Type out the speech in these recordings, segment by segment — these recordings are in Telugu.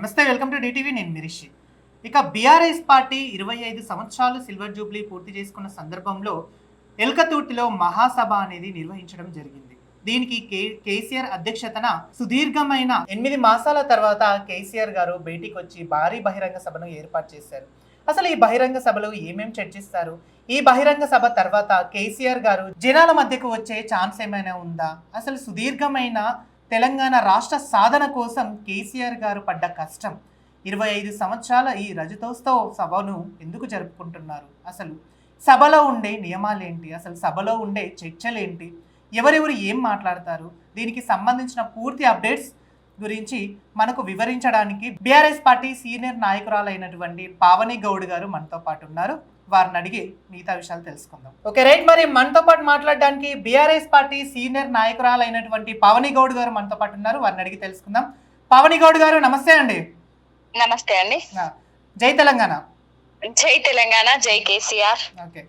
నమస్తే వెల్కమ్ టు డిటీవీ నేను మిరిషి. ఇక బీఆర్ఎస్ పార్టీ ఇరవై ఐదు సంవత్సరాలు సిల్వర్ జూబ్లీ పూర్తి చేసుకున్న సందర్భంలో ఎల్కతూర్తిలో మహాసభ అనేది నిర్వహించడం జరిగింది. దీనికి కే కేసీఆర్ అధ్యక్షతన సుదీర్ఘమైన ఎనిమిది మాసాల తర్వాత కేసీఆర్ గారు భేటీకి వచ్చి భారీ బహిరంగ సభను ఏర్పాటు చేశారు. అసలు ఈ బహిరంగ సభలో ఏమేమి చర్చిస్తారు? ఈ బహిరంగ సభ తర్వాత కేసీఆర్ గారు జనాల మధ్యకు వచ్చే ఛాన్స్ ఏమైనా ఉందా? అసలు సుదీర్ఘమైన తెలంగాణ రాష్ట్ర సాధన కోసం కేసీఆర్ గారు పడ్డ కష్టం. ఇరవై ఐదు సంవత్సరాల ఈ రజతోత్సవ సభను ఎందుకు జరుపుకుంటున్నారు? అసలు సభలో ఉండే నియమాలేంటి? అసలు సభలో ఉండే చర్చలేంటి? ఎవరెవరు ఏం మాట్లాడతారు? దీనికి సంబంధించిన పూర్తి అప్డేట్స్ గురించి మనకు వివరించడానికి బీఆర్ఎస్ పార్టీ సీనియర్ నాయకురాలైనటువంటి పావని గౌడ్ గారు మనతో పాటు ఉన్నారు. వారిని అడిగి మిగతా విషయాలు తెలుసుకుందాం. Okay right. మరి మనతో పాటు మాట్లాడడానికి బీఆర్ఎస్ పార్టీ సీనియర్ నాయకురాలైనటువంటి పావని గౌడ్ గారు మనతో పాటు ఉన్నారు. వారిని అడిగి తెలుసుకుందాం. పావని గౌడ్ గారు నమస్తే అండి. నమస్తే అండి. జై తెలంగాణ. జై తెలంగాణ జై కేసీఆర్. ఓకే.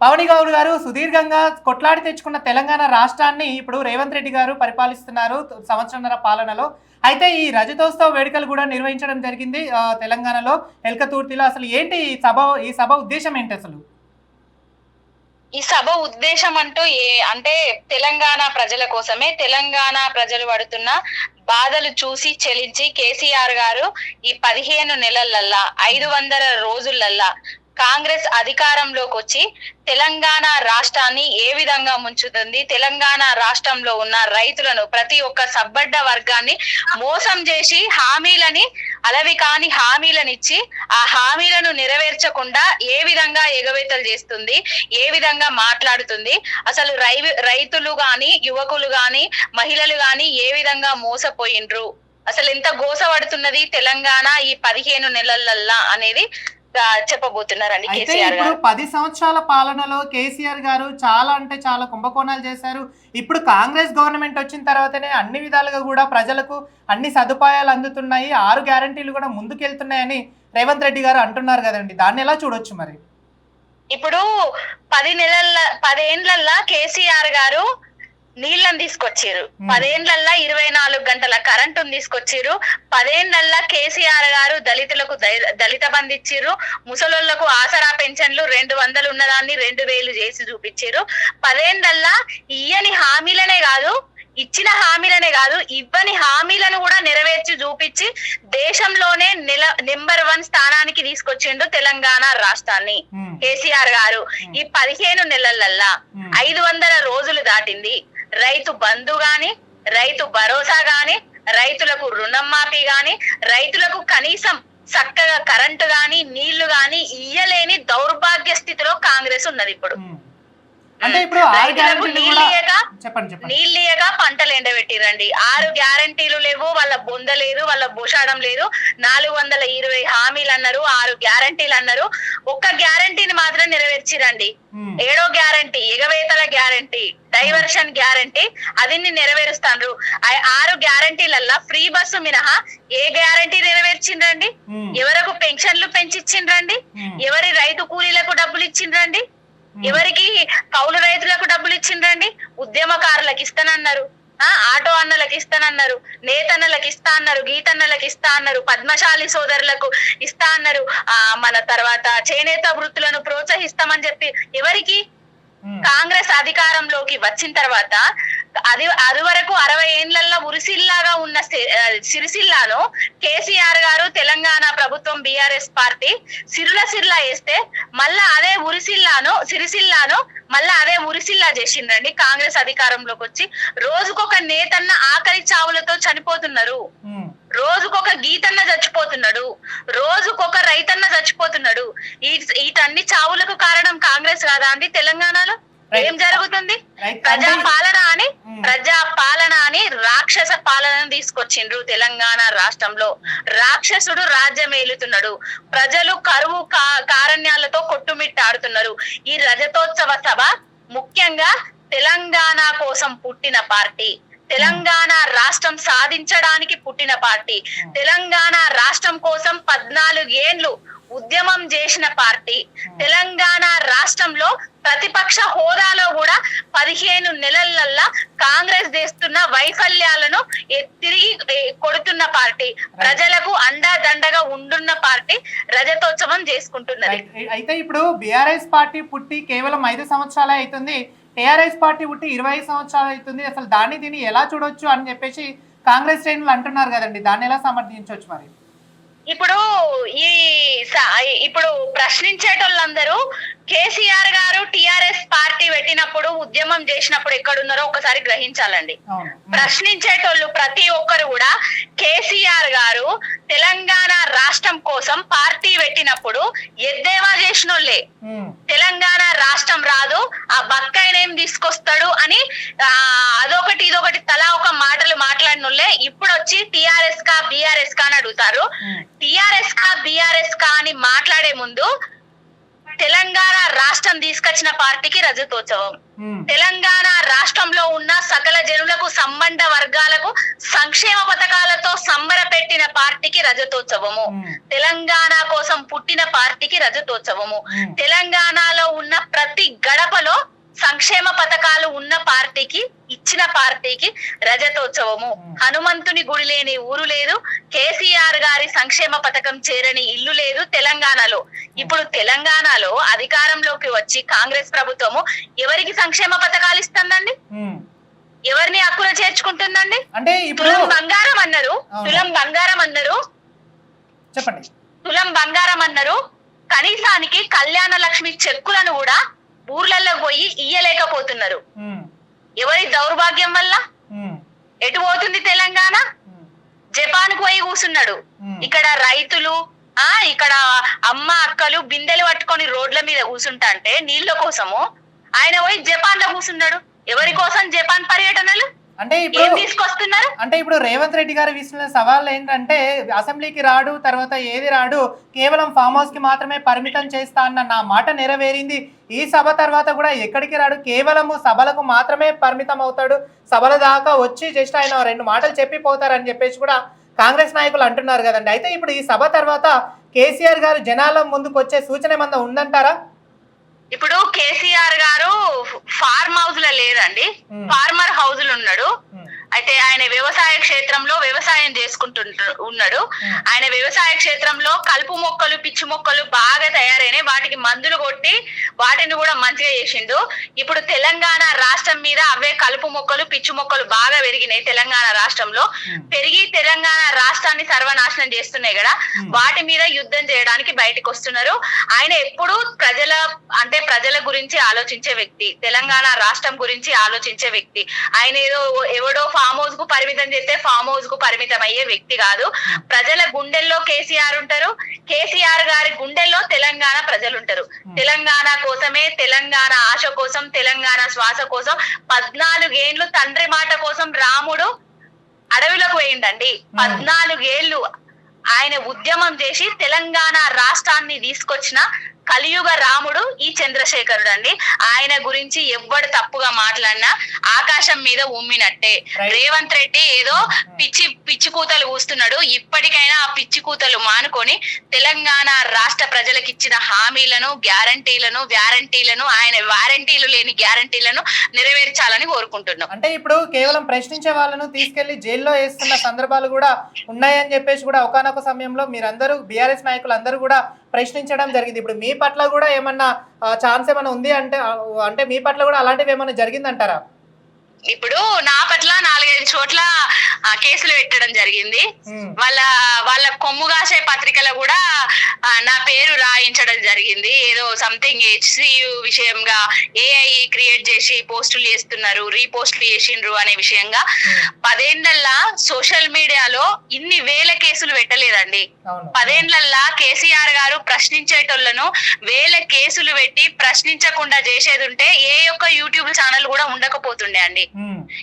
పవని గౌడ్ గారు సుదీర్ఘంగా కొట్లాడి తెచ్చుకున్న తెలంగాణ రాష్ట్రాన్ని ఇప్పుడు రేవంత్ రెడ్డి గారు పరిపాలిస్తున్నారు. సంవత్సరంన్నర పాలనలో అయితే ఈ రజతోత్సవ వేడుకలు కూడా నిర్వహించడం జరిగింది తెలంగాణలో ఎల్కతూర్తిలో. అసలు ఏంటి ఈ సభ ఈ సభ ఉద్దేశం ఏంటి అసలు? ఈ సభ ఉద్దేశం అంటూ ఏ అంటే తెలంగాణ ప్రజల కోసమే తెలంగాణ ప్రజలు పడుతున్న బాధలు చూసి చెలించి కేసీఆర్ గారు ఈ పదిహేను నెలలల్లా ఐదు వందల రోజులల్లా కాంగ్రెస్ అధికారంలోకి వచ్చి తెలంగాణ రాష్ట్రాన్ని ఏ విధంగా ముంచుతుంది? తెలంగాణ రాష్ట్రంలో ఉన్న రైతులను ప్రతి ఒక్క సబ్బడ్డ వర్గాన్ని మోసం చేసి హామీలని అలవి కాని హామీలను ఇచ్చి ఆ హామీలను నెరవేర్చకుండా ఏ విధంగా ఎగవేతలు చేస్తుంది? ఏ విధంగా మాట్లాడుతుంది? అసలు రై రైతులు గాని యువకులు గాని మహిళలు గాని ఏ విధంగా మోసపోయిండ్రు? అసలు ఎంత గోసపడుతున్నది తెలంగాణ ఈ పదిహేను నెలలల్లా అనేది చెప్పబోతున్నారండి అయితే ఇప్పుడు పది సంవత్సరాల పాలనలో కేసీఆర్ గారు చాలా అంటే చాలా కుంభకోణాలు చేశారు. ఇప్పుడు కాంగ్రెస్ గవర్నమెంట్ వచ్చిన తర్వాతనే అన్ని విధాలుగా కూడా ప్రజలకు అన్ని సదుపాయాలు అందుతున్నాయి. ఆరు గ్యారంటీలు కూడా ముందుకెళ్తున్నాయని రేవంత్ రెడ్డి గారు అంటున్నారు కదండి. దాన్ని ఎలా చూడొచ్చు మరి? ఇప్పుడు పది నెలల పదేండ్లల్లా కేసీఆర్ గారు నీళ్ళని తీసుకొచ్చారు. పదేండ్లల్లా ఇరవై నాలుగు గంటల కరెంటుని తీసుకొచ్చిర్రు. పదేండ్లల్లా కేసీఆర్ గారు దళితులకు దళి- దళిత బంధు ఇచ్చిర్రు. ముసలోళ్ళకు ఆసరా పెన్షన్లు రెండు వందలు ఉన్నదాన్ని రెండు వేలు చేసి చూపించారు పదేండ్లల్లా ఇయ్యని హామీలనే కాదు ఇచ్చిన హామీలనే కాదు ఇవ్వని హామీలను కూడా నెరవేర్చి చూపించి దేశంలోనే నిల నెంబర్ వన్ స్థానానికి తీసుకొచ్చిండు తెలంగాణ రాష్ట్రాన్ని కేసీఆర్ గారు. ఈ పదిహేను నెలలల్లా ఐదు వందల రోజులు దాటింది. రైతు బంధు గాని రైతు భరోసా గాని రైతులకు రుణం మాఫీ గాని రైతులకు కనీసం చక్కగా కరెంటు గాని నీళ్ళు గాని ఇయ్యలేని దౌర్భాగ్య స్థితిలో కాంగ్రెస్ ఉన్నది ఇప్పుడు. అంటే ఇప్పుడు నీళ్ళు పంటలు ఎండబెట్టిరండి ఆరు గ్యారంటీలు లేవు వాళ్ళ బొంద లేదు వాళ్ళ భూషాడం లేదు. నాలుగు వందల ఇరవై హామీలు అన్నారు ఆరు గ్యారంటీలు అన్నారు. ఒక్క గ్యారంటీని మాత్రం నెరవేర్చిరండి ఏడో గ్యారంటీ ఎగవేతల గ్యారంటీ డైవర్షన్ గ్యారంటీ అదిన్ని నెరవేరుస్తాండ్రు. ఆ- ఆరు గ్యారంటీలల్లా ఫ్రీ బస్సు మినహా ఏ గ్యారంటీ నెరవేర్చిండ్రండి? ఎవరకు పెన్షన్లు పెంచిచ్చిండ్రండి? ఎవరి రైతు కూలీలకు డబ్బులు ఇచ్చిండ్రండి ఎవరికి కౌలు రైతులకు డబ్బులు ఇచ్చిండ్రండి? ఉద్యమకారులకు ఇస్తానన్నారు. ఆ ఆటో అన్నలకు ఇస్తానన్నారు. నేతన్నలకు ఇస్తా అన్నారు. గీతన్నలకు ఇస్తా అన్నారు. పద్మశాలి సోదరులకు ఇస్తా అన్నారు. ఆ మన తర్వాత చేనేత వృత్తులను ప్రోత్సహిస్తామని చెప్పి ఎవరికి కాంగ్రెస్ అధికారంలోకి వచ్చిన తర్వాత అది అది వరకు అరవై ఏండ్లల్లో ఉరిసిల్లాగా ఉన్న సిరిసిల్లాను కేసీఆర్ గారు తెలంగాణ ప్రభుత్వం బీఆర్ఎస్ పార్టీ సిరుల సిర్లా వేస్తే మళ్ళా అదే ఉరిసిల్లాను సిరిసిల్లాను మళ్ళా అదే ఉరిసిల్లా చేసిండ్రండి కాంగ్రెస్ అధికారంలోకి వచ్చి. రోజుకొక నేతన్న ఆకలి చావులతో చనిపోతున్నారు. ఉమ్, రోజుకొక గీతన్న చచ్చిపోతున్నాడు. రోజుకొక రైతన్న చచ్చిపోతున్నాడు. వీటన్ని చావులకు కారణం కాంగ్రెస్ కాదా అండి తెలంగాణలో. ఏం జరుగుతుంది? ప్రజా పాలన అని ప్రజా పాలన అని రాక్షస పాలనను తీసుకొచ్చిండ్రు తెలంగాణ రాష్ట్రంలో. రాక్షసుడు రాజ్యం ఏలుతున్నాడు. ప్రజలు కరువు కా- కారణ్యాలతో కొట్టుమిట్టాడుతున్నారు ఈ రజతోత్సవ సభ ముఖ్యంగా తెలంగాణ కోసం పుట్టిన పార్టీ. తెలంగాణ రాష్ట్రం సాధించడానికి పుట్టిన పార్టీ. తెలంగాణ రాష్ట్రం కోసం పద్నాలుగు ఏండ్లు ఉద్యమం చేసిన పార్టీ. తెలంగాణ రాష్ట్రంలో ప్రతిపక్ష హోదాలో కూడా పదిహేను నెలలల్లా కాంగ్రెస్ చేస్తున్న వైఫల్యాలను తిరిగి కొడుతున్న పార్టీ. ప్రజలకు అండాదండగా ఉండున్న పార్టీ రజతోత్సవం చేసుకుంటున్నది. అయితే ఇప్పుడు బీఆర్ఎస్ పార్టీ పుట్టి కేవలం ఐదు సంవత్సరాలే అవుతుంది. టీఆర్ఎస్ పార్టీ పుట్టి ఇరవై సంవత్సరాలు అవుతుంది. అసలు దాన్ని దీన్ని ఎలా చూడొచ్చు అని చెప్పేసి కాంగ్రెస్ శ్రేణులు అంటున్నారు కదండి. దాన్ని ఎలా సమర్థించవచ్చు మరి? ఇప్పుడు ఈ ఇప్పుడు ప్రశ్నించేటోళ్ళందరూ కేసీఆర్ గారు టిఆర్ఎస్ పార్టీ పెట్టినప్పుడు ఉద్యమం చేసినప్పుడు ఎక్కడున్నారో ఒకసారి గ్రహించాలండి. ప్రశ్నించేటోళ్ళు ప్రతి ఒక్కరు కూడా కేసీఆర్ గారు తెలంగాణ రాష్ట్రం కోసం పార్టీ పెట్టినప్పుడు ఎద్దేవా చేసినోళ్ళే. తెలంగాణ రాష్ట్రం రాదు ఆ బక్కాయినేం తీసుకొస్తాడు అని అదొకటి ఇదొకటి తలా ఒక మాటలు మాట్లాడినోళ్ళే ఇప్పుడు వచ్చి టిఆర్ఎస్ కా బిఆర్ఎస్ కా అని అడుగుతారు. టిఆర్ఎస్ కా బిఆర్ఎస్ కా అని మాట్లాడే ముందు తెలంగాణ రాష్ట్రం తీసుకొచ్చిన పార్టీకి రజతోత్సవం. తెలంగాణ రాష్ట్రంలో ఉన్న సకల జనులకు సంబంధ వర్గాలకు సంక్షేమ పథకాలతో సంబరపెట్టిన పార్టీకి రజతోత్సవము. తెలంగాణ కోసం పుట్టిన పార్టీకి రజతోత్సవము. తెలంగాణలో ఉన్న ప్రతి గడపలో సంక్షేమ పథకాలు ఉన్న పార్టీకి ఇచ్చిన పార్టీకి రజతోత్సవము. హనుమంతుని గుడి లేని ఊరు లేదు కేసీఆర్ గారి సంక్షేమ పథకం చేరని ఇల్లు లేదు తెలంగాణలో. ఇప్పుడు తెలంగాణలో అధికారంలోకి వచ్చి కాంగ్రెస్ ప్రభుత్వము ఎవరికి సంక్షేమ పథకాలు ఇస్తుందండి. ఎవరిని హక్కులు చేర్చుకుంటుందండి? అంటే తులం బంగారం అన్నారు. తులం బంగారం అన్నారు. చెప్పండి. తులం బంగారం అన్నారు. కనీసానికి కళ్యాణ లక్ష్మి చెక్కులను కూడా ఊర్లలో పోయి ఇయ్యలేకపోతున్నారు. ఎవరి దౌర్భాగ్యం వల్ల. ఎటు పోతుంది తెలంగాణ. జపాన్కు పోయి కూసున్నాడు. ఇక్కడ రైతులు ఆ ఇక్కడ అమ్మ అక్కలు బిందెలు పట్టుకొని రోడ్ల మీద కూసుంటా అంటే నీళ్ళ కోసము ఆయన పోయి జపాన్లో కూసున్నాడు ఎవరి కోసం జపాన్ పర్యటనలు అంటే ఇప్పుడు తీసుకొస్తున్నారు? అంటే ఇప్పుడు రేవంత్ రెడ్డి గారు విసిన సవాళ్ళు ఏంటంటే అసెంబ్లీకి రాడు తర్వాత ఏది రాడు కేవలం ఫామ్ హౌస్కి మాత్రమే పరిమితం చేస్తా అన్న నా మాట నెరవేరింది. ఈ సభ తర్వాత కూడా ఎక్కడికి రాడు? కేవలము సభలకు మాత్రమే పరిమితం అవుతాడు. సభల దాకా వచ్చి జస్ట్ ఆయన రెండు మాటలు చెప్పి పోతారని చెప్పేసి కూడా కాంగ్రెస్ నాయకులు అంటున్నారు కదండి. అయితే ఇప్పుడు ఈ సభ తర్వాత కేసీఆర్ గారు జనాల ముందుకు వచ్చే సూచన ఏమన్నా ఉందంటారా? ఇప్పుడు కేసీఆర్ గారు ఫార్మ్ హౌస్లో లేదండి. ఫార్మర్ హౌస్లో ఉన్నాడు. అయితే ఆయన వ్యవసాయ క్షేత్రంలో వ్యవసాయం చేసుకుంటు ఉన్నాడు. ఆయన వ్యవసాయ క్షేత్రంలో కలుపు మొక్కలు పిచ్చి మొక్కలు బాగా తయారైనాయి. వాటికి మందులు కొట్టి వాటిని కూడా మంచిగా చేసిండు. ఇప్పుడు తెలంగాణ రాష్ట్రం మీద అవే కలుపు మొక్కలు పిచ్చి మొక్కలు బాగా పెరిగినాయి తెలంగాణ రాష్ట్రంలో. పెరిగి తెలంగాణ రాష్ట్రాన్ని సర్వనాశనం చేస్తున్నాయి కదా. వాటి మీద యుద్ధం చేయడానికి బయటకు వస్తున్నారు. ఆయన ఎప్పుడు ప్రజల అంటే ప్రజల గురించి ఆలోచించే వ్యక్తి తెలంగాణ రాష్ట్రం గురించి ఆలోచించే వ్యక్తి. ఆయన ఏదో ఎవడో ఫామ్ హౌస్కు పరిమితం చేస్తే ఫామ్ హౌస్కు పరిమితం అయ్యే వ్యక్తి కాదు. ప్రజల గుండెల్లో కేసీఆర్ ఉంటారు. కేసీఆర్ గారి గుండెల్లో తెలంగాణ ప్రజలు ఉంటారు. తెలంగాణ కోసమే తెలంగాణ ఆశ కోసం తెలంగాణ శ్వాస కోసం పద్నాలుగేండ్లు తండ్రి మాట కోసం రాముడు అడవిలోకి పోయిండండి. పద్నాలుగేళ్ళు ఆయన ఉద్యమం చేసి తెలంగాణ రాష్ట్రాన్ని తీసుకొచ్చిన కలియుగ రాముడు ఈ చంద్రశేఖరుడు అండి ఆయన గురించి ఎవ్వడు తప్పుగా మాట్లాడినా ఆకాశం మీద ఉమ్మినట్టే. రేవంత్ రెడ్డి ఏదో పిచ్చి పిచ్చి కూతలు కూస్తున్నాడు ఇప్పటికైనా ఆ పిచ్చి కూతలు మానుకొని తెలంగాణ రాష్ట్ర ప్రజలకు ఇచ్చిన హామీలను గ్యారంటీలను వ్యారంటీలను ఆయన వారంటీలు లేని గ్యారంటీలను నెరవేర్చాలని కోరుకుంటున్నాం. అంటే ఇప్పుడు కేవలం ప్రశ్నించే వాళ్ళను తీసుకెళ్ళి జైల్లో వేస్తున్న సందర్భాలు కూడా ఉన్నాయని చెప్పేసి కూడా ఒకనొక సమయంలో మీరందరూ బీఆర్ఎస్ నాయకులు అందరూ కూడా ప్రశ్నించడం జరిగింది. ఇప్పుడు మీ పట్ల కూడా ఏమన్నా ఛాన్స్ ఏమైనా ఉంది అంటే అంటే మీ పట్ల కూడా అలాంటివి ఏమైనా జరిగిందంటారా? ఇప్పుడు నా పట్ల నాలుగైదు చోట్ల కేసులు పెట్టడం జరిగింది. వాళ్ళ వాళ్ళ కొమ్ము కాసే పత్రికలో కూడా నా పేరు రాయించడం జరిగింది. ఏదో సంథింగ్ హెచ్సియు విషయంగా ఏఐ క్రియేట్ చేసి పోస్టులు చేస్తున్నారు రీపోస్టులు చేసిండ్రు అనే విషయంగా. పదేండ్లల్లా సోషల్ మీడియాలో ఇన్ని వేల కేసులు పెట్టలేదండి. పదేండ్లల్లా కేసీఆర్ గారు ప్రశ్నించేటోళ్ళను వేల కేసులు పెట్టి ప్రశ్నించకుండా చేసేది ఉంటే ఏ ఒక్క యూట్యూబ్ ఛానల్ కూడా ఉండకపోతుండే అండి.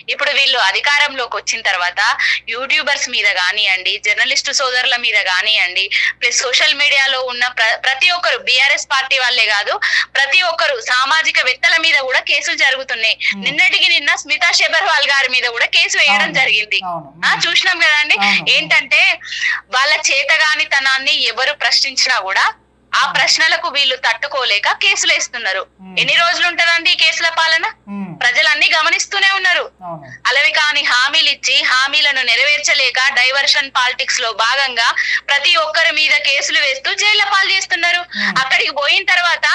ఇప్పుడు వీళ్ళు అధికారంలోకి వచ్చిన తర్వాత యూట్యూబర్స్ మీద కానివ్వండి జర్నలిస్టు సోదరుల మీద కానివ్వండి ప్లస్ సోషల్ మీడియాలో ఉన్న ప్ర- ప్రతి ఒక్కరు బిఆర్ఎస్ పార్టీ వాళ్ళే కాదు ప్రతి ఒక్కరు సామాజిక వేత్తల మీద కూడా కేసులు జరుగుతున్నాయి Hmm. నిన్నటికి నిన్న స్మితా శెబర్వాల్ గారి మీద కూడా కేసు వేయడం. జరిగింది చూసినాం కదండి. ఏంటంటే వాళ్ళ చేతగానితనాన్ని ఎవరు ప్రశ్నించినా కూడా ఆ ప్రశ్నలకు వీళ్ళు తట్టుకోలేక కేసులు వేస్తున్నారు. ఉమ్, ఎన్ని రోజులు ఉంటదండి ఈ కేసుల పాలన? ఉమ్, ప్రజలన్నీ గమనిస్తూనే ఉన్నారు. అలవి కాని హామీలు ఇచ్చి హామీలను నెరవేర్చలేక డైవర్షన్ పాలిటిక్స్లో భాగంగా ప్రతి ఒక్కరి మీద కేసులు వేస్తూ జైళ్ళ పాలు చేస్తున్నారు. Hmm. అక్కడికి పోయిన తర్వాత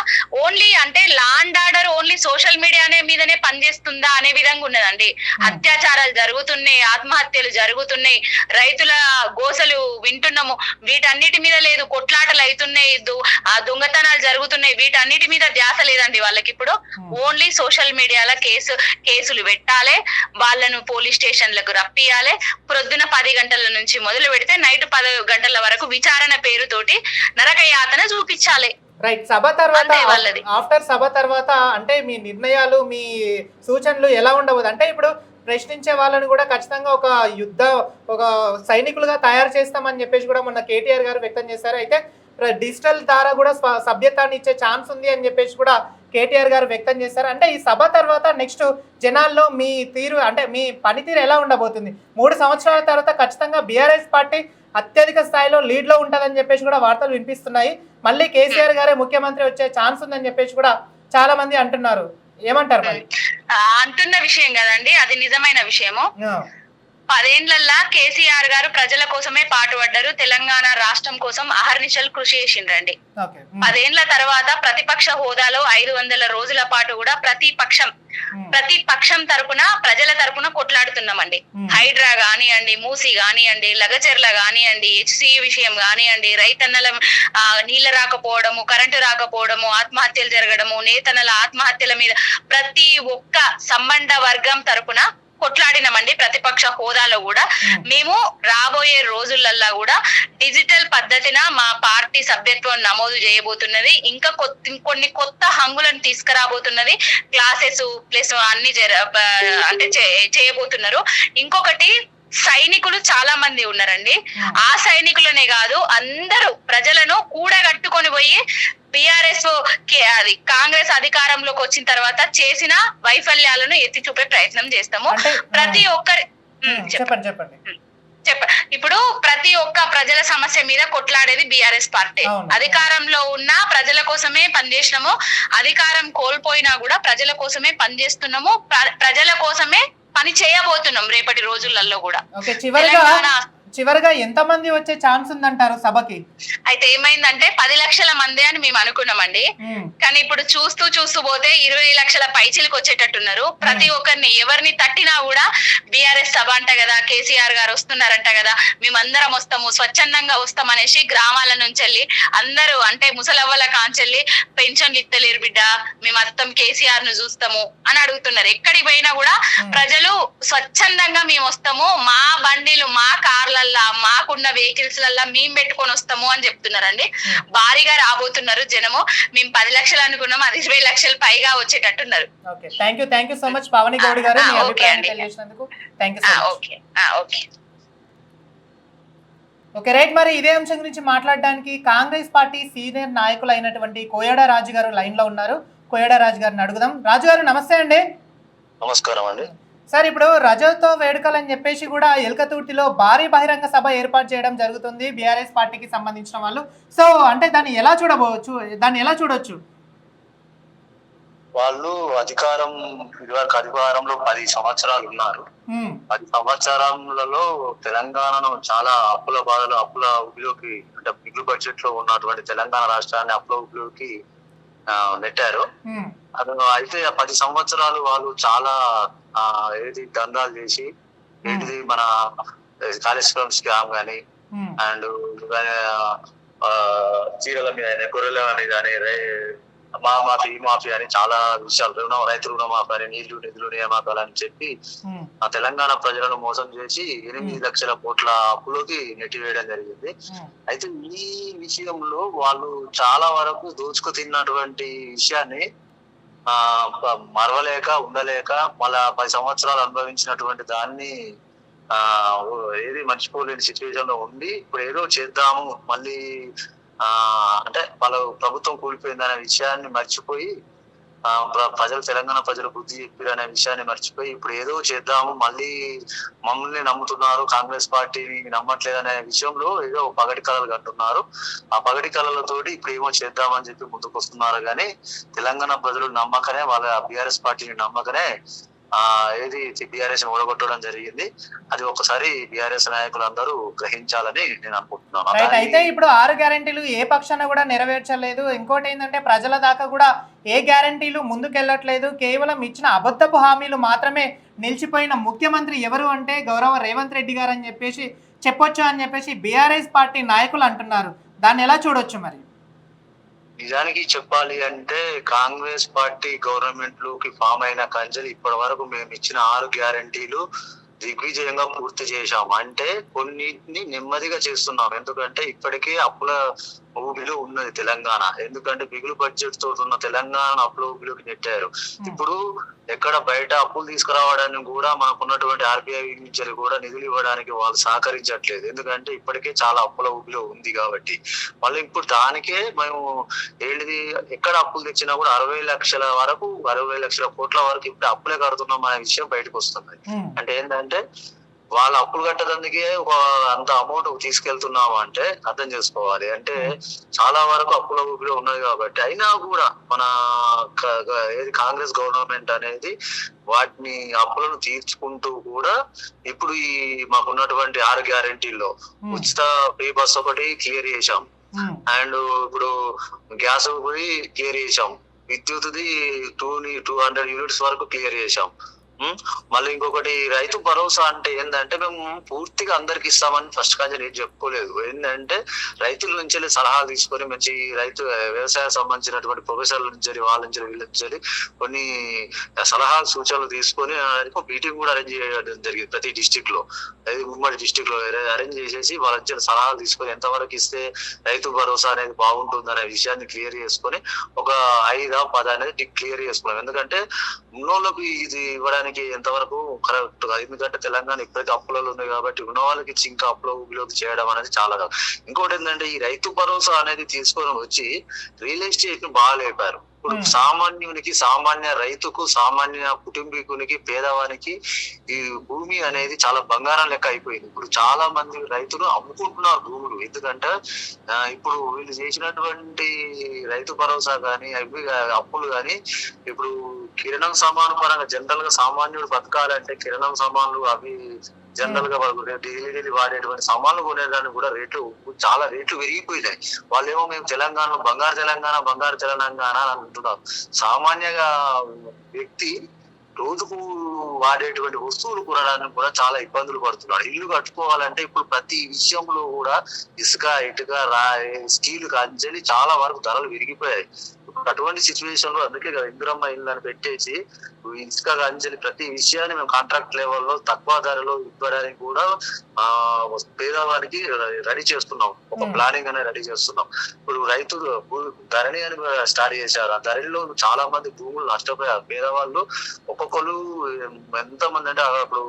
ఓన్లీ అంటే లాండ్ ఆర్డర్ ఓన్లీ సోషల్ మీడియానే మీదనే పనిచేస్తుందా అనే విధంగా ఉన్నదండి. అత్యాచారాలు జరుగుతున్నాయి ఆత్మహత్యలు జరుగుతున్నాయి రైతుల గోసలు వింటున్నాము. వీటన్నిటి మీద లేదు కొట్లాటలు అవుతున్నాయి ఆ దొంగతనాలు జరుగుతున్నాయి. వీటన్నిటి మీద ధ్యాస లేదండి వాళ్ళకి ఇప్పుడు. ఓన్లీ సోషల్ మీడియాలో కేసు కేసులు పెట్టాలి. వాళ్ళను పోలీస్ స్టేషన్లకు రప్పియాలి. ప్రొద్దున పది గంటల నుంచి మొదలు పెడితే నైట్ పది గంటల వరకు విచారణ పేరుతోటి నరక యాతన చూపించాలి. రైట్ సభ తర్వాత. ఆఫ్టర్ సభ తర్వాత అంటే మీ నిర్ణయాలు మీ సూచనలు ఎలా ఉండబోదు? అంటే ఇప్పుడు ప్రశ్నించే వాళ్ళని కూడా ఖచ్చితంగా ఒక యుద్ధ ఒక సైనికులుగా తయారు చేస్తామని చెప్పేసి కూడా మొన్న కేటీఆర్ గారు వ్యక్తం చేశారు. అయితే డిజిటల్ ద్వారా కూడా సభ్యత్వాన్ని ఇచ్చే ఛాన్స్ ఉంది అని చెప్పేసి కూడా కేటీఆర్ గారు వ్యక్తం చేశారు. అంటే ఈ సభ తర్వాత నెక్స్ట్ జనాల్లో మీ తీరు అంటే మీ పనితీరు ఎలా ఉండబోతుంది? మూడు సంవత్సరాల తర్వాత ఖచ్చితంగా బీఆర్ఎస్ పార్టీ అత్యధిక స్థాయిలో లీడ్లో ఉంటుందని చెప్పేసి కూడా వార్తలు వినిపిస్తున్నాయి. మళ్ళీ కేసీఆర్ గారే ముఖ్యమంత్రి వచ్చే ఛాన్స్ ఉందని చెప్పేసి కూడా చాలా మంది అంటున్నారు. ఏమంటారు అంటున్న విషయం కదండి. అది నిజమైన విషయము. పదేండ్లల్లా కేసీఆర్ గారు ప్రజల కోసమే పాటుపడ్డారు. తెలంగాణ రాష్ట్రం కోసం అహర్నిశలు కృషి చేసిండ్రండి. పదేండ్ల తర్వాత ప్రతిపక్ష హోదాలో ఐదు వందల రోజుల పాటు కూడా ప్రతి పక్షం ప్రతి పక్షం తరపున ప్రజల తరపున కొట్లాడుతున్నామండి. హైడ్రా కానివ్వండి మూసి కానివ్వండి లగచెర్ల కానివ్వండి హెచ్సి విషయం కానివ్వండి రైతన్నల ఆ, నీళ్ళ రాకపోవడము కరెంటు రాకపోవడము ఆత్మహత్యలు జరగడము నేతన్నల ఆత్మహత్యల మీద ప్రతి ఒక్క సంబంధ వర్గం తరపున కొట్లాడినామండి ప్రతిపక్ష హోదాలో కూడా. ఉమ్, మేము రాబోయే రోజులల్లా కూడా డిజిటల్ పద్ధతిన మా పార్టీ సభ్యత్వం నమోదు చేయబోతున్నది. ఇంకా కొన్ని కొత్త హంగులను తీసుకురాబోతున్నది. క్లాసెస్ ప్లస్ అన్ని అంటే చే- చేయబోతున్నారు. ఇంకొకటి సైనికులు చాలా మంది ఉన్నారండి. ఆ. సైనికులనే కాదు అందరూ ప్రజలను కూడగట్టుకొని పోయి బిఆర్ఎస్ అది కాంగ్రెస్ అధికారంలోకి వచ్చిన తర్వాత చేసిన వైఫల్యాలను ఎత్తి చూపే ప్రయత్నం చేస్తాము. ప్రతి ఒక్కరి చెప్పండి. చెప్పండి చెప్ప ఇప్పుడు ప్రతి ఒక్క ప్రజల సమస్య మీద కొట్లాడేది బిఆర్ఎస్ పార్టీ. అధికారంలో ఉన్న ప్రజల కోసమే పనిచేసినాము. అధికారం కోల్పోయినా కూడా ప్రజల కోసమే పనిచేస్తున్నాము. ప్ర- ప్రజల కోసమే పని చేయబోతున్నాం రేపటి రోజులలో కూడా. చివరిగా ఎంత మంది వచ్చే ఛాన్స్ ఉందంటారు సభకి? అయితే ఏమైందంటే పది లక్షల మంది అని మేము అనుకున్నామండి. కానీ ఇప్పుడు చూస్తూ చూస్తూ పోతే ఇరవై లక్షల పైచిలకు వచ్చేటట్టున్నారు. ప్రతి ఒక్కరిని ఎవరిని తట్టినా కూడా బిఆర్ఎస్ సభ అంట కదా కేసీఆర్ గారు వస్తున్నారంట కదా మేమందరం వస్తాము స్వచ్ఛందంగా వస్తాం అనేసి గ్రామాల నుంచి వెళ్ళి అందరూ అంటే ముసలవ్వల కాంచెల్లి పెన్షన్లు ఇస్తలేరు బిడ్డ మేము అత్తం కేసీఆర్ను చూస్తాము అని అడుగుతున్నారు. ఎక్కడికి పోయినా కూడా ప్రజలు స్వచ్ఛందంగా మేము వస్తాము మా బండిలు మా కార్లల్లా మాకున్న వెహికల్స్ లల్లా మేము పెట్టుకొని వస్తాము అని చెప్తున్నారండి. ఉమ్. భారీగా రాబోతున్నారు జనము. మేము పది లక్షలు అనుకున్నాం అది ఇరవై లక్షలు పైగా వచ్చేటట్టున్నారు. Okay. Thank you thank you so much Pavani Goud garu okay అండి. ఓకే. ఓకే. రైట్ మరి ఇదే అంశం గురించి మాట్లాడడానికి కాంగ్రెస్ పార్టీ సీనియర్ నాయకులు అయినటువంటి కోయడా రాజు గారు లైన్లో ఉన్నారు. కోయడా రాజు గారిని అడుగుదాం. రాజు గారు నమస్తే అండి. నమస్కారం అండి. సార్ ఇప్పుడు రజతో వేడుకలు అని చెప్పేసి కూడా ఎల్కతుర్తిలో భారీ బహిరంగ సభ ఏర్పాటు చేయడం జరుగుతుంది బీఆర్ఎస్ పార్టీకి సంబంధించిన వాళ్ళు. సో అంటే దాన్ని ఎలా చూడబోచ్చు దాన్ని ఎలా చూడొచ్చు? వాళ్ళు అధికారం ఇదివరకు అధికారంలో పది సంవత్సరాలు ఉన్నారు. పది సంవత్సరాలలో తెలంగాణను చాలా అప్పుల బాధలు అప్పుల ఊబిలోకి అంటే మిగులు బడ్జెట్లో ఉన్నటువంటి తెలంగాణ రాష్ట్రాన్ని అప్పుల ఊబిలోకి ఆ, నెట్టారు. అయితే ఆ పది సంవత్సరాలు వాళ్ళు చాలా ఆ ఏది దందాలు చేసి ఏంటిది మన కాళేశ్వరం స్కామ్ గాని అండ్ చీరల మీద కానీ గొర్రెల మీద కానీ మా మాఫీ ఈ మాఫీ అని చాలా విషయాలు రుణం రైతు రుణమాఫీ అని నీళ్ళు నిధులు నియామకాలు అని చెప్పి ఆ తెలంగాణ ప్రజలను మోసం చేసి ఎనిమిది లక్షల కోట్ల అప్పులోకి నెట్టివేయడం జరిగింది. అయితే ఈ విషయంలో వాళ్ళు చాలా వరకు దోచుకు తిన్నటువంటి విషయాన్ని మరవలేక ఉండలేక మళ్ళా పది సంవత్సరాలు అనుభవించినటువంటి దాన్ని ఆ ఏది మర్చిపోలేని సిచ్యువేషన్లో ఉండి ఇప్పుడు ఏదో చేద్దాము మళ్ళీ ఆ అంటే వాళ్ళ ప్రభుత్వం కూలిపోయిందనే విషయాన్ని మర్చిపోయి ప్రజలు తెలంగాణ ప్రజలు బుద్ధి చెప్పారు అనే విషయాన్ని మర్చిపోయి ఇప్పుడు ఏదో చేద్దాము మళ్ళీ మమ్మల్ని నమ్ముతున్నారు కాంగ్రెస్ పార్టీని నమ్మట్లేదు అనే విషయంలో ఏదో పగటి కళలు కంటున్నారు. ఆ పగటి కళలతోటి ఇప్పుడు ఏమో చేద్దామని చెప్పి ముందుకు వస్తున్నారు కానీ తెలంగాణ ప్రజలు నమ్మకనే వాళ్ళ బీఆర్ఎస్ పార్టీని నమ్మకనే ఆ ఏది బీఆర్ఎస్ ఓడగొట్టడం జరిగింది. అది ఒకసారి బీఆర్ఎస్ నాయకులు అందరూ గ్రహించాలని నేను అనుకుంటున్నాను. అయితే ఇప్పుడు ఆరు గ్యారంటీలు ఏ పక్షాన కూడా నెరవేర్చలేదు. ఇంకోటి ఏంటంటే ప్రజల దాకా కూడా ఏ గ్యారంటీలు ముందుకెళ్ళట్లేదు. కేవలం ఇచ్చిన అబద్ధపు హామీలు మాత్రమే నిలిచిపోయిన ముఖ్యమంత్రి ఎవరు అంటే గౌరవ రేవంత్ రెడ్డి గారు అని చెప్పేసి చెప్పొచ్చు అని చెప్పేసి బీఆర్ఎస్ పార్టీ నాయకులు అంటున్నారు. దాన్ని ఎలా చూడొచ్చు మరి? నిజానికి చెప్పాలి అంటే కాంగ్రెస్ పార్టీ గవర్నమెంట్లోకి ఫామ్ అయిన కంచెలు ఇప్పటి వరకు మేము ఇచ్చిన ఆరు గ్యారంటీలు దిగ్విజయంగా పూర్తి చేశాం అంటే కొన్నిటిని నెమ్మదిగా చేస్తున్నాం ఎందుకంటే ఇప్పటికే అప్పుల ఊబిలో ఉన్నది తెలంగాణ. ఎందుకంటే మిగులు బడ్జెట్తో ఉన్న తెలంగాణ అప్పుల ఊబిలోకి నెట్టారు. ఇప్పుడు ఎక్కడ బయట అప్పులు తీసుకురావడానికి కూడా మనకున్నటువంటి ఆర్బీఐ నుంచి కూడా నిధులు ఇవ్వడానికి వాళ్ళు సహకరించట్లేదు. ఎందుకంటే ఇప్పటికే చాలా అప్పుల ఊబిలో ఉంది కాబట్టి. మళ్ళీ ఇప్పుడు దానికే మేము ఏంటిది ఎక్కడ అప్పులు తెచ్చినా కూడా అరవై లక్షల వరకు అరవై లక్షల కోట్ల వరకు ఇప్పుడు అప్పులే కడుతున్నాం అనే విషయం బయటకు వస్తుంది. ఉమ్, అంటే ఏంటంటే వాళ్ళ అప్పులు కట్టడానికి ఒక అంత అమౌంట్ తీసుకెళ్తున్నాము అంటే అర్థం చేసుకోవాలి. అంటే చాలా వరకు అప్పుల ఊపిలో ఉన్నది కాబట్టి అయినా కూడా మన ఏది కాంగ్రెస్ గవర్నమెంట్ అనేది వాటిని అప్పులను తీర్చుకుంటూ కూడా ఇప్పుడు ఈ మాకున్నటువంటి ఆరు గ్యారెంటీల్లో ఉమ్, ఉచిత ఫ్రీ బస్ ఒకటి క్లియర్ చేశాం. అండ్ ఇప్పుడు గ్యాస్ పోయి క్లియర్ చేశాం. విద్యుత్ది టూ టూ హండ్రెడ్ యూనిట్స్ వరకు క్లియర్ చేశాం? మళ్ళీ ఇంకొకటి రైతు భరోసా అంటే ఏంటంటే మేము పూర్తిగా అందరికి ఇస్తామని ఫస్ట్ కాంచి నేను చెప్పుకోలేదు. ఏంటంటే రైతుల నుంచి వెళ్ళి సలహాలు తీసుకొని మంచి రైతు వ్యవసాయం సంబంధించినటువంటి ప్రొఫెసర్ల నుంచి వాళ్ళ నుంచి వీళ్ళ నుంచి కొన్ని సలహాలు సూచనలు తీసుకొని మీటింగ్ కూడా అరేంజ్ చేయడం జరిగింది ప్రతి డిస్టిక్లో అది ఉమ్మడి డిస్టిక్లో అరేంజ్ చేసేసి వాళ్ళ నుంచి సలహాలు తీసుకొని ఎంతవరకు ఇస్తే రైతు భరోసా అనేది బాగుంటుంది అనే విషయాన్ని క్లియర్ చేసుకొని ఒక ఐదా పద అనేది క్లియర్ చేసుకున్నాం. ఎందుకంటే ఉన్నోళ్ళకి ఇది ఇవ్వడానికి ఎంతవరకు కరెక్ట్ కాదు. ఎందుకంటే తెలంగాణ ఇప్పటికీ అప్పులలో ఉన్నాయి కాబట్టి ఉన్న వాళ్ళకి ఇంకా అప్పుల ఊబిలోకి చేయడం అనేది చాలా కాదు. ఇంకోటి ఏంటంటే ఈ రైతు భరోసా అనేది తీసుకొని వచ్చి రియల్ ఎస్టేట్ను బాగా లేపారు. ఇప్పుడు. సామాన్యునికి సామాన్య రైతుకు సామాన్య కుటుంబీకునికి పేదవానికి ఈ భూమి అనేది చాలా బంగారం లెక్క అయిపోయింది. ఇప్పుడు చాలా మంది రైతులు అమ్ముకుంటున్నారు భూములు. ఎందుకంటే ఇప్పుడు వీళ్ళు చేసినటువంటి రైతు భరోసా కానీ అవి అప్పులు కానీ ఇప్పుడు కిరణం సామాను పరంగా జనరల్గా సామాన్యుడు బతకాలంటే కిరణం సామాన్లు అవి జనరల్గా వాళ్ళు డైలీ డైలీ వాడేటువంటి సామాన్లు కొనేదానికి కూడా రేట్లు చాలా రేట్లు పెరిగిపోయినాయి. వాళ్ళేమో మేము తెలంగాణ బంగారు తెలంగాణ బంగారు తెలంగాణ అని అంటున్నారు. సామాన్యగా వ్యక్తి రోజుకు వాడేటువంటి వస్తువులు కొనడానికి కూడా చాలా ఇబ్బందులు పడుతున్నాడు ఇల్లు కట్టుకోవాలంటే ఇప్పుడు ప్రతి విషయంలో కూడా ఇసుక ఇటుక రా స్టీల్ కంచెలి చాలా వరకు ధరలు విరిగిపోయాయి. అటువంటి సిచ్యువేషన్లో అందుకే కదా ఇందిరమ్మ ఇల్లు అని పెట్టేసి ఇసుక కంచెలి ప్రతి విషయాన్ని మేము కాంట్రాక్ట్ లెవెల్లో తక్కువ ధరలో ఇవ్వడానికి కూడా ఆ పేదవారికి రెడీ చేస్తున్నాం. ఒక Hmm. ప్లానింగ్ అనేది రెడీ చేస్తున్నాం. ఇప్పుడు రైతులు ధరణి అని స్టార్ట్ చేశారు. ఆ ధరణిలో చాలా మంది భూములు నష్టపోయారు. పేదవాళ్ళు ఒక్కొక్కరు ఎంత మంది అంటే అప్పుడు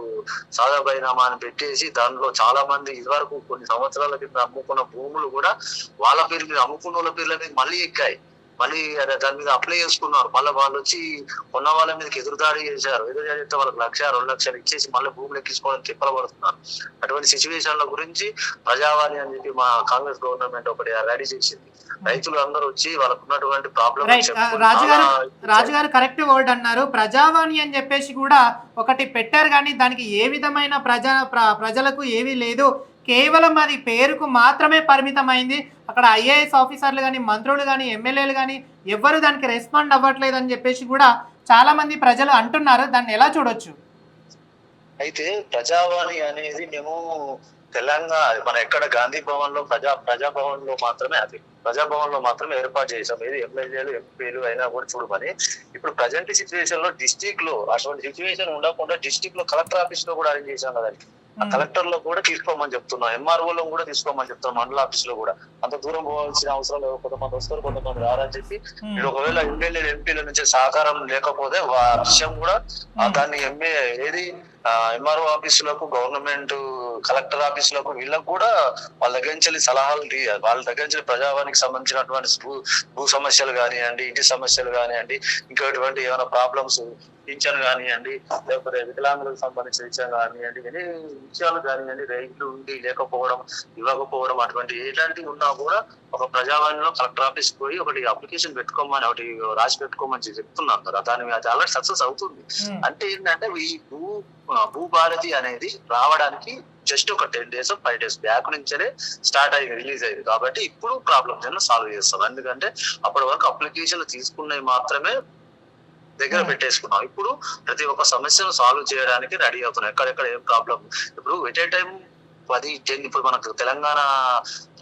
సాదా బైనామా అని పెట్టేసి దానిలో చాలా మంది ఇదివరకు కొన్ని సంవత్సరాల కింద అమ్ముకున్న భూములు కూడా వాళ్ళ పేరు మీద అమ్ముకున్న వాళ్ళ పేర్ల మీద మళ్ళీ ఎక్కాయి. మళ్ళీ దాని మీద అప్లై చేసుకున్నారు. మళ్ళీ వాళ్ళు వచ్చి కొన్న వాళ్ళ మీదకి ఎదురుదాడి చేశారు. ఎదురుదాడి చేస్తే వాళ్ళకి లక్ష రెండు లక్షలు ఇచ్చేసి మళ్ళీ భూములు ఎక్కించుకోవడానికి తిప్పలు పడుతున్నారు అటువంటి సిచ్యువేషన్ల గురించి ప్రజావాణి అని చెప్పి మా కాంగ్రెస్ గవర్నమెంట్ ఒకటి రెడీ చేసింది. రైతులు అందరూ వచ్చి వాళ్ళకు ఉన్నటువంటి ప్రాబ్లమ్ Right. ఆ, రాజు గారు రాజు గారు కరెక్ట్ వర్డ్ అన్నారు. ప్రజావాణి అని చెప్పేసి కూడా ఒకటి పెట్టారు కానీ దానికి ఏ విధమైన ప్రజా ప్ర- ప్రజలకు ఏమీ లేదు. కేవలం అది పేరుకు మాత్రమే పరిమితమైంది. అక్కడ ఐఏఎస్ ఆఫీసర్లు కానీ మంత్రులు కానీ ఎమ్మెల్యేలు కానీ ఎవ్వరు దానికి రెస్పాండ్ అవ్వట్లేదు అని చెప్పేసి కూడా చాలా మంది ప్రజలు అంటున్నారు. దాన్ని ఎలా చూడొచ్చు? అయితే ప్రజావాణి అనేది మేము తెలంగాణ మన ఎక్కడ గాంధీ భవన్లో ప్రజా ప్రజాభవన్లో మాత్రమే అది. ప్రజాభవన్లో మాత్రమే ఏర్పాటు చేసాం ఏది ఎమ్మెల్యేలు ఎంపీలు అయినా కూడా చూడమని ఇప్పుడు ప్రజెంట్ సిచ్యువేషన్లో డిస్టిక్లో అటువంటి సిచ్యువేషన్ ఉండకుండా డిస్టిక్లో కలెక్టర్ ఆఫీస్లో కూడా అరేంజ్ చేశాం కదండి ఆ కలెక్టర్లో కూడా తీసుకోమని చెప్తున్నాం ఎంఆర్ఓ లో కూడా తీసుకోమని చెప్తున్నాం మండల ఆఫీస్లో కూడా. అంత దూరం పోవాల్సిన అవసరం లేదు. కొంతమంది వస్తారు కొంతమంది రారని చెప్పి మీరు ఒకవేళ ఎమ్మెల్యేలు ఎంపీల నుంచి సహకారం లేకపోతే ఆ విషయం కూడా దాన్ని ఎంఏ ఏది ఎంఆర్ఓ ఆఫీసులకు గవర్నమెంట్ కలెక్టర్ ఆఫీసులకు వీళ్ళకు కూడా వాళ్ళ దగ్గర నుంచి సలహాలు తీయాలి వాళ్ళ దగ్గర నుంచి ప్రజావానికి సంబంధించినటువంటి భూ భూ సమస్యలు కానివ్వండి ఇంటి సమస్యలు కానివ్వండి ఇంకా ఎటువంటి ఏమైనా ప్రాబ్లమ్స్ పింఛన్ కానివ్వండి లేకపోతే వికలాంగులకు సంబంధించిన విషయం కానివ్వండి ఎన్ని విషయాలు కానివ్వండి రైతులు ఉండి లేకపోవడం ఇవ్వకపోవడం అటువంటి ఎలాంటివి ఉన్నా కూడా ఒక ప్రజావాణిలో కలెక్టర్ ఆఫీస్ పోయి ఒకటి అప్లికేషన్ పెట్టుకోమని ఒకటి రాసి పెట్టుకోమని చెప్తున్నాను కదా. దాని మీద అది ఆల్రెడీ సక్సెస్ అవుతుంది అంటే ఏంటంటే ఈ భూ భూభారతి అనేది రావడానికి జస్ట్ ఒక ten days five days back నుంచే స్టార్ట్ అయ్యి రిలీజ్ అయ్యింది. కాబట్టి ఇప్పుడు ప్రాబ్లమ్స్ అన్ని సాల్వ్ చేస్తాం ఎందుకంటే అప్పటి వరకు అప్లికేషన్లు తీసుకున్నవి మాత్రమే దగ్గర Hmm. పెట్టేసుకున్నాం. ఇప్పుడు ప్రతి ఒక్క సమస్యను సాల్వ్ చేయడానికి రెడీ అవుతున్నాం. ఎక్కడెక్కడ ఏం ప్రాబ్లం ఇప్పుడు ఎట్ ఏ టైం పది టెన్ ఇప్పుడు మనకు తెలంగాణ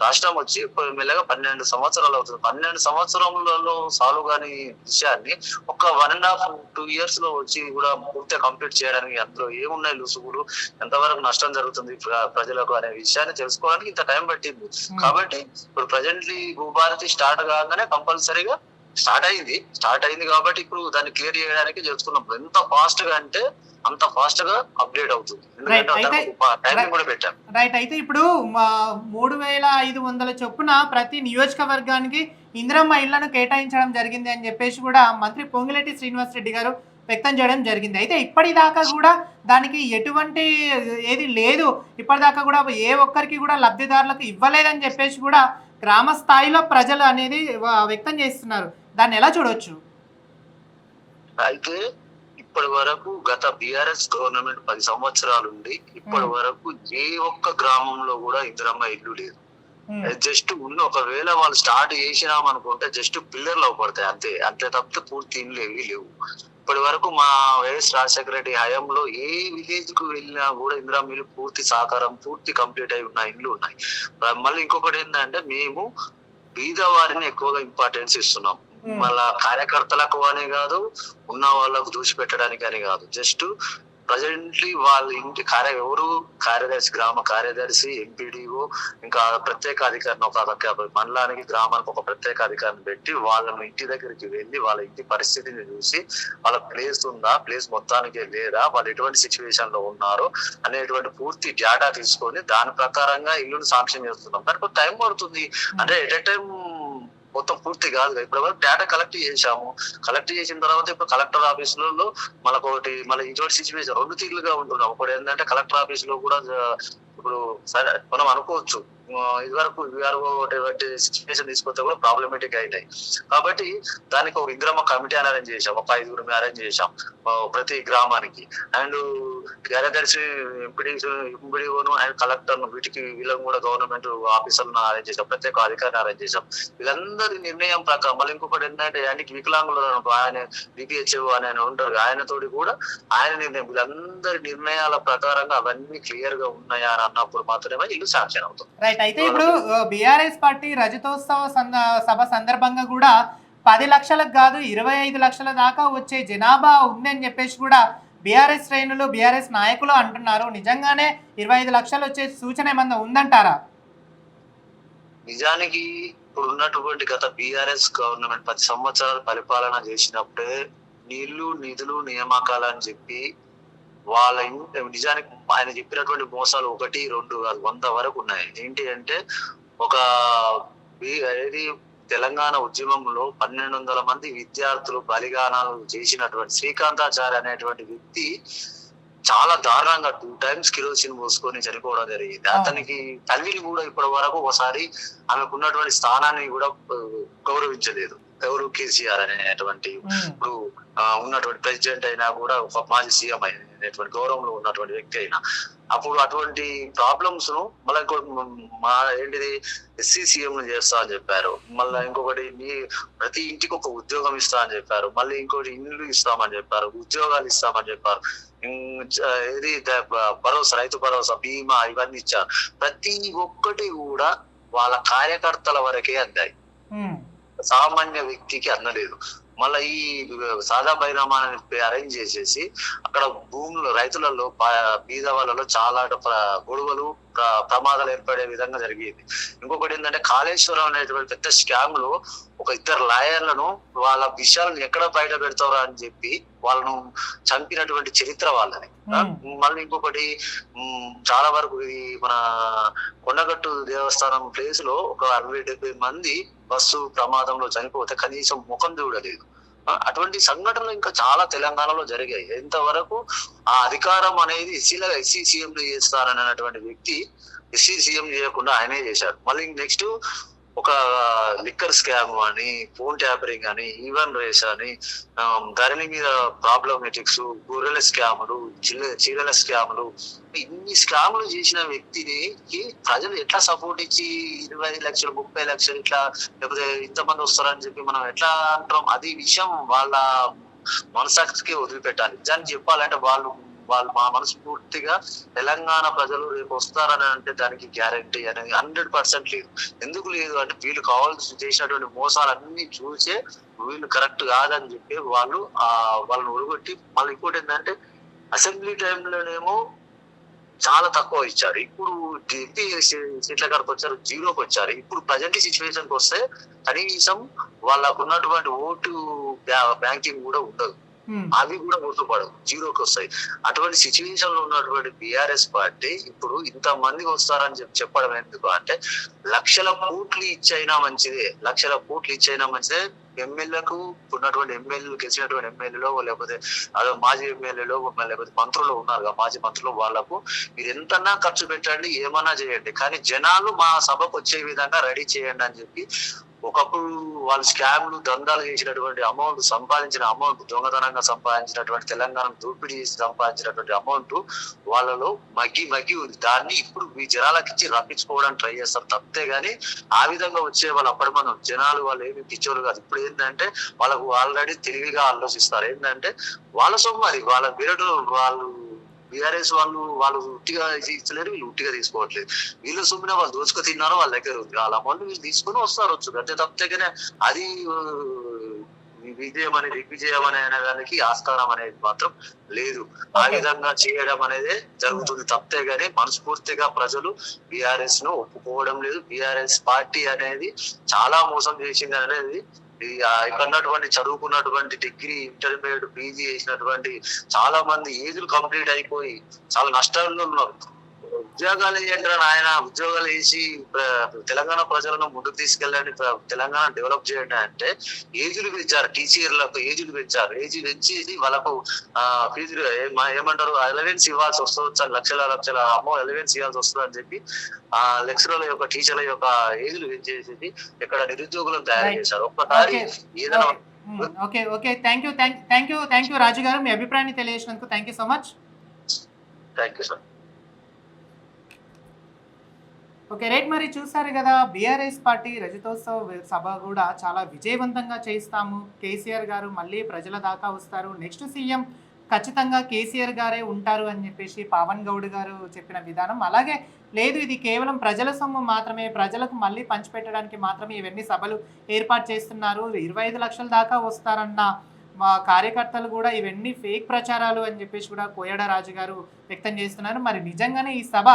రాష్ట్రం వచ్చి మెల్లగా పన్నెండు సంవత్సరాలు అవుతుంది పన్నెండు సంవత్సరములలో సాల్వ్ కాని విషయాన్ని ఒక వన్ అండ్ హాఫ్ టూ ఇయర్స్లో వచ్చి కూడా పూర్తిగా కంప్లీట్ చేయడానికి అందులో ఏమున్నాయి లుసుగులు ఎంతవరకు నష్టం జరుగుతుంది ప్ర- ప్రజలకు అనే విషయాన్ని తెలుసుకోవడానికి ఇంత టైం పట్టింది. కాబట్టి ఇప్పుడు ప్రజెంట్లీ భూభారతి స్టార్ట్ కాగానే కంపల్సరీగా స్టార్ట్ అయింది. స్టార్ట్ అయింది కాబట్టి ఇప్పుడు దాన్ని క్లియర్ చేయడానికి చేసుకున్నాం ఎంత ఫాస్ట్గా అంటే అంత ఫాస్ట్గా అప్డేట్ అవుతుంది. ఎందుకంటే అయితే- టైమింగ్ కూడా పెట్టాం. రైట్ అయితే ఇప్పుడు మూడు వేల ఐదు వందల చొప్పున ప్రతి నియోజకవర్గానికి ఇందిరమ్మ ఇళ్ళను కేటాయించడం జరిగింది అని చెప్పేసి కూడా మంత్రి పొంగిరెడ్డి శ్రీనివాస్ రెడ్డి గారు వ్యక్తం చేయడం జరిగింది. అయితే ఇప్పటిదాకా కూడా దానికి ఎటువంటి ఏది లేదు. ఇప్పటిదాకా కూడా ఏ ఒక్కరికి కూడా లబ్ధిదారులకు ఇవ్వలేదని చెప్పేసి కూడా గ్రామ స్థాయిలో ప్రజలు అనేది వ్యక్తం చేస్తున్నారు. దాన్ని ఎలా చూడొచ్చు? అయితే ఇప్పటి వరకు గత బిఆర్ఎస్ గవర్నమెంట్ పది సంవత్సరాలు ఉండి ఇప్పటి. వరకు ఏ ఒక్క గ్రామంలో కూడా ఇందిరమ్మ ఇల్లు లేదు. జస్ట్ ఉన్న ఒకవేళ వాళ్ళు స్టార్ట్ చేసినాం అనుకుంటే జస్ట్ పిల్లర్లు అవపడతాయి. అంతే. అంతే తప్పితే పూర్తి ఇండ్లు ఏవి లేవు. ఇప్పటి వరకు మా వైఎస్ రాజశేఖర రెడ్డి హయాంలో ఏ విలేజ్కు వెళ్ళినా కూడా ఇందిరా మిల్లు పూర్తి సహకారం పూర్తి కంప్లీట్ అయి ఉన్న ఇండ్లు ఉన్నాయి. మళ్ళీ ఇంకొకటి ఏంటంటే మేము బీద వారిని ఎక్కువగా ఇంపార్టెన్స్ ఇస్తున్నాం. ఉమ్, మళ్ళా కార్యకర్తలకు అని కాదు ఉన్న వాళ్ళకు దూసి పెట్టడానికి అని కాదు. జస్ట్ ప్రజెంట్లీ వాళ్ళ ఇంటి కార్య ఎవరు కార్యదర్శి గ్రామ కార్యదర్శి ఎంపీడీఓ ఇంకా ప్రత్యేక అధికారిని ఒక ఒక మండలానికి గ్రామానికి ఒక ప్రత్యేక అధికారిని పెట్టి వాళ్ళని ఇంటి దగ్గరికి వెళ్ళి వాళ్ళ ఇంటి పరిస్థితిని చూసి వాళ్ళ ప్లేస్ ఉందా ప్లేస్ మొత్తానికి లేదా వాళ్ళు ఎటువంటి సిచ్యువేషన్లో ఉన్నారు అనేటువంటి పూర్తి డేటా తీసుకొని దాని ప్రకారంగా ఇల్లును సాంక్షన్ చేస్తున్నాం. దానికి టైం పడుతుంది. అంటే ఎట్ ఎ టైం మొత్తం పూర్తి కాదు ఇప్పటివరకు వరకు డేటా కలెక్ట్ చేశాము. కలెక్ట్ చేసిన తర్వాత ఇప్పుడు కలెక్టర్ ఆఫీసులలో మనకు ఒకటి మళ్ళీ ఇటువంటి సిచ్యువేషన్ రెండు తీరులుగా ఉంటున్నాం. ఒకటి ఏంటంటే కలెక్టర్ ఆఫీస్లో కూడా ఇప్పుడు సరే మనం అనుకోవచ్చు. ఇదివరకు విఆర్ఓ సిచ్యువేషన్ తీసుకొస్తే కూడా ప్రాబ్లమేటిక్ అవుతాయి కాబట్టి దానికి ఒక ఇంద్రమ్మ కమిటీ అని అరేంజ్ చేశాం. ఒక ఐదుగురు అరేంజ్ చేశాం. ప్రతి గ్రామానికి. అండ్ కార్యదర్శి ఎంపీడీ ఎంపీడీఓను అండ్ కలెక్టర్ వీటికి వీళ్ళని కూడా గవర్నమెంట్ ఆఫీసర్లను అరేంజ్ చేశాం. ప్రత్యేక అధికారిని అరేంజ్ చేశాం. వీళ్ళందరి నిర్ణయం ప్రకారం మళ్ళీ ఇంకొకటి ఏంటంటే ఆయనకి వికలాంగులు ఆయన బిపిహెచ్ఓ అని ఆయన ఉంటారు. ఆయనతోటి కూడా ఆయన నిర్ణయం వీళ్ళందరి నిర్ణయాల ప్రకారంగా అవన్నీ క్లియర్గా ఉన్నాయా అని అన్నప్పుడు మాత్రమే ఇల్లు శాంక్షన్ అవుతుంది. రైట్ అయితే ఇప్పుడు బీఆర్ఎస్ పార్టీ రజతోత్సవ సంద- సభ సందర్భంగా కూడా పది లక్షలకు కాదు ఇరవై ఐదు లక్షల దాకా వచ్చే జనాభా ఉందని చెప్పేసి కూడా బీఆర్ఎస్ శ్రేణులు బీఆర్ఎస్ నాయకులు అంటున్నారు. నిజంగానే ఇరవై ఐదు లక్షలు వచ్చే సూచన ఏమన్నా ఉందంటారా? నిజానికి ఇప్పుడు ఉన్నటువంటి గత బీఆర్ఎస్ గవర్నమెంట్ పది సంవత్సరాలు పరిపాలన చేసినప్పుడే నీళ్ళు నిధులు నియామకాలు అని చెప్పి వాళ్ళ నిజానికి ఆయన చెప్పినటువంటి మోసాలు ఒకటి రెండు కాదు వంద వరకు ఉన్నాయి. ఏంటి అంటే ఒక ఏది తెలంగాణ ఉద్యమంలో పన్నెండు వందల మంది విద్యార్థులు బలిదానాలు చేసినటువంటి శ్రీకాంతాచార్య అనేటువంటి వ్యక్తి చాలా దారుణంగా టూ టైమ్స్ కిరోసిన్ పోసుకొని చనిపోవడం జరిగింది. అతనికి తల్లిని కూడా ఇప్పటి వరకు ఒకసారి ఆమెకు ఉన్నటువంటి స్థానాన్ని కూడా గౌరవించలేదు. ఎవరు కేసీఆర్ అనేటువంటి ఇప్పుడు ఉన్నటువంటి ప్రెసిడెంట్ అయినా కూడా ఒక మాజీ సీఎం అయినటువంటి గౌరవంలో ఉన్నటువంటి వ్యక్తి అయినా. అప్పుడు అటువంటి ప్రాబ్లమ్స్ను మళ్ళీ ఇంకోటి మా ఏంటిది ఎస్సీ సీఎం చేస్తా అని చెప్పారు. మళ్ళీ ఇంకొకటి మీ ప్రతి ఇంటికి ఒక ఉద్యోగం ఇస్తా అని చెప్పారు. మళ్ళీ ఇంకోటి ఇల్లు ఇస్తామని చెప్పారు ఉద్యోగాలు ఇస్తామని చెప్పారు. ఇం- చ- ఏది ద- బ- భరోసా రైతు భరోసా బీమా ఇవన్నీ ఇచ్చారు. ప్రతి ఒక్కటి కూడా వాళ్ళ కార్యకర్తల వరకే అందాయి. సామాన్య వ్యక్తికి అందలేదు. మళ్ళీ ఈ సాదా బైరామాన్ని అరేంజ్ చేసేసి అక్కడ భూములు రైతులలో బీద వాళ్ళలో చాలా గొడవలు ప్రమాదాలు ఏర్పడే విధంగా జరిగేది. ఇంకొకటి ఏంటంటే కాళేశ్వరం అనేటువంటి పెద్ద స్కామ్లో ఒక ఇద్దరు లాయర్లను వాళ్ళ విషయాలను ఎక్కడ బయట పెడతారా అని చెప్పి వాళ్ళను చంపినటువంటి చరిత్ర వాళ్ళని. మళ్ళీ ఇంకొకటి చాలా వరకు ఇది మన కొండగట్టు దేవస్థానం ప్లేస్లో ఒక అరవై డెబ్బై మంది బస్సు ప్రమాదంలో చనిపోతే కనీసం ముఖం చూడలేదు. అటువంటి సంఘటనలు ఇంకా చాలా తెలంగాణలో జరిగాయి. ఎంతవరకు ఆ అధికారం అనేది ఎస్సీల ఎస్సీ సీఎం చేస్తారనేటువంటి వ్యక్తి ఎస్సీ సీఎం చేయకుండా ఆయనే చేశారు. మళ్ళీ నెక్స్ట్ ఒక లిక్కర్ స్కామ్ అని ఫోన్ ట్యాపరింగ్ అని ఈవెన్ రేస్ అని ధరణి మీద ప్రాబ్లమెటిక్స్ గొర్రెల స్కాములు చిల్ల చీరల స్కాములు ఇన్ని స్కాములు చేసిన వ్యక్తిని ప్రజలు ఎట్లా సపోర్ట్ ఇచ్చి ఇరవై ఐదు లక్షలు ముప్పై లక్షలు ఇట్లా లేకపోతే ఇంతమంది వస్తారని చెప్పి మనం ఎట్లా అంటాం? అది విషయం వాళ్ళ మనసాక్షికి వదిలిపెట్టాలి. నిజానికి చెప్పాలంటే వాళ్ళు వాళ్ళు మా మనస్ఫూర్తిగా తెలంగాణ ప్రజలు రేపు వస్తారని అంటే దానికి గ్యారంటీ అనేది హండ్రెడ్ పర్సెంట్ లేదు. ఎందుకు లేదు అంటే వీళ్ళు కావాల్సి చేసినటువంటి మోసాలన్నీ చూసే వీళ్ళు కరెక్ట్ కాదని చెప్పి వాళ్ళు ఆ వాళ్ళని ఒడగొట్టి మళ్ళీ ఇంకోటి ఏంటంటే అసెంబ్లీ టైంలోనేమో చాలా తక్కువ ఇచ్చారు. ఇప్పుడు ఎంపీ సీట్ల కాడికి వచ్చారు జీరోకి వచ్చారు. ఇప్పుడు ప్రజెంట్ సిచ్యువేషన్కి వస్తే కనీసం వాళ్ళకు ఉన్నటువంటి ఓటు బ్యాంకింగ్ కూడా ఉండదు. Hmm. అవి కూడా ఓట్లు జీరోకి వస్తాయి. అటువంటి సిచ్యువేషన్లో ఉన్నటువంటి బిఆర్ఎస్ పార్టీ ఇప్పుడు ఇంత మంది వస్తారని చెప్పి చెప్పడం ఎందుకు అంటే లక్షల కోట్లు ఇచ్చైనా మంచిదే. లక్షల కోట్లు ఇచ్చైనా మంచిదే. ఎమ్మెల్యేలకు ఉన్నటువంటి ఎమ్మెల్యేలు గెలిచినటువంటి ఎమ్మెల్యేలో లేకపోతే అదే మాజీ ఎమ్మెల్యేలో లేకపోతే మంత్రులు ఉన్నారు మాజీ మంత్రులు వాళ్ళకు మీరు ఎంతన్నా ఖర్చు పెట్టండి ఏమన్నా చేయండి. కానీ జనాలు మా సభకు వచ్చే విధంగా రెడీ చేయండి అని చెప్పి ఒకప్పుడు వాళ్ళు స్కామ్లు దందాలు చేసినటువంటి అమౌంట్ సంపాదించిన అమౌంట్ దొంగతనంగా సంపాదించినటువంటి తెలంగాణ దోపిడీ చేసి సంపాదించినటువంటి అమౌంట్ వాళ్ళలో మగ్గి మగ్గి ఉంది. దాన్ని ఇప్పుడు ఈ జనాలకు ఇచ్చి రప్పించుకోవడానికి ట్రై చేస్తారు. తప్పితే గానీ ఆ విధంగా వచ్చే వాళ్ళు అప్పటి మనం జనాలు వాళ్ళు ఏమి పిచ్చోళ్ళు కాదు. ఇప్పుడు ఏంటంటే వాళ్ళకు ఆల్రెడీ తెలివిగా ఆలోచిస్తారు. ఏంటంటే వాళ్ళ సొమ్ము అది. వాళ్ళ పీరియడ్ వాళ్ళు బీఆర్ఎస్ వాళ్ళు వాళ్ళు ఉట్టిగా ఇచ్చలేరు వీళ్ళు ఉట్టిగా తీసుకోవట్లేదు. వీళ్ళు సొమ్మున వాళ్ళు దోచుకు తిన్నారో వాళ్ళ దగ్గర ఉంది. వాళ్ళ అమౌంట్ వీళ్ళు తీసుకుని వస్తారు వచ్చు. అంతే తప్పితే కానీ అది విజయం అనేది దిగ్విజయం అనే దానికి ఆస్కారం అనేది మాత్రం లేదు. ఆ. విధంగా చేయడం అనేది జరుగుతుంది. తప్పితే గానీ మనస్ఫూర్తిగా ప్రజలు బిఆర్ఎస్ను ఒప్పుకోవడం లేదు. బిఆర్ఎస్ పార్టీ అనేది చాలా మోసం చేసింది అనేది ఇక్కడ ఉన్నటువంటి చదువుకున్నటువంటి డిగ్రీ ఇంటర్మీడియట్ పీజీ చేసినటువంటి చాలా మంది ఏజ్లు కంప్లీట్ అయిపోయి చాలా నష్టాల్లో ఉన్నారు. ఉద్యోగాలు ఏంటంటే ఆయన ఉద్యోగాలు వేసి తెలంగాణ ప్రజలను ముందుకు తీసుకెళ్ళండి తెలంగాణ డెవలప్ చేయండి అంటే ఏజీలు పెంచారు టీచర్లకు ఏజీలు పెంచారు. ఏజీ పెంచేసి వాళ్ళకు ఆ ఫీజులు ఏమ- ఏమంటారు? ఎలవెన్స్ ఇవ్వాల్సి వస్తుంది లక్షల లక్షల అమ్మో ఎలవెన్స్ ఇవ్వాల్సి వస్తుంది అని చెప్పి ఆ లెక్చరర్ల యొక్క టీచర్ల యొక్క ఏజీలు పెంచేసి ఇక్కడ నిరుద్యోగులను తయారు. చేశారు. ఒక్కసారి. ఏదైనా okay okay thank you thank thank you thank you Raju garu. మీ అభిప్రాయాన్ని తెలియజేసినందుకు thank you so much thank you sir okay right. మరి చూసారు కదా బీఆర్ఎస్ పార్టీ రజతోత్సవ సభ కూడా చాలా విజయవంతంగా చేస్తాము. కేసీఆర్ గారు మళ్ళీ ప్రజల దాకా వస్తారు. నెక్స్ట్ సీఎం ఖచ్చితంగా కేసీఆర్ గారే ఉంటారు అని చెప్పేసి పవన్ గౌడ్ గారు చెప్పిన విధానం. అలాగే లేదు ఇది కేవలం ప్రజల సొమ్ము మాత్రమే. ప్రజలకు మళ్ళీ పంచిపెట్టడానికి మాత్రమే ఇవన్నీ సభలు ఏర్పాటు చేస్తున్నారు. ఇరవై ఐదు లక్షల దాకా వస్తారన్న మా కార్యకర్తలు కూడా ఇవన్నీ ఫేక్ ప్రచారాలు అని చెప్పేసి కూడా కోయడ రాజు గారు వ్యక్తం చేస్తున్నారు. మరి నిజంగానే ఈ సభ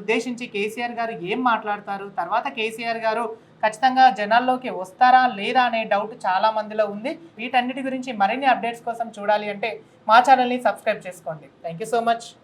ఉద్దేశించి కేసీఆర్ గారు ఏం మాట్లాడతారు? తర్వాత కేసీఆర్ గారు ఖచ్చితంగా జనాల్లోకి వస్తారా లేదా అనే డౌట్ చాలా మందిలో ఉంది. వీటన్నిటి గురించి మరిన్ని అప్డేట్స్ కోసం చూడాలి అంటే మా ఛానల్ని సబ్స్క్రైబ్ చేసుకోండి. Thank you so much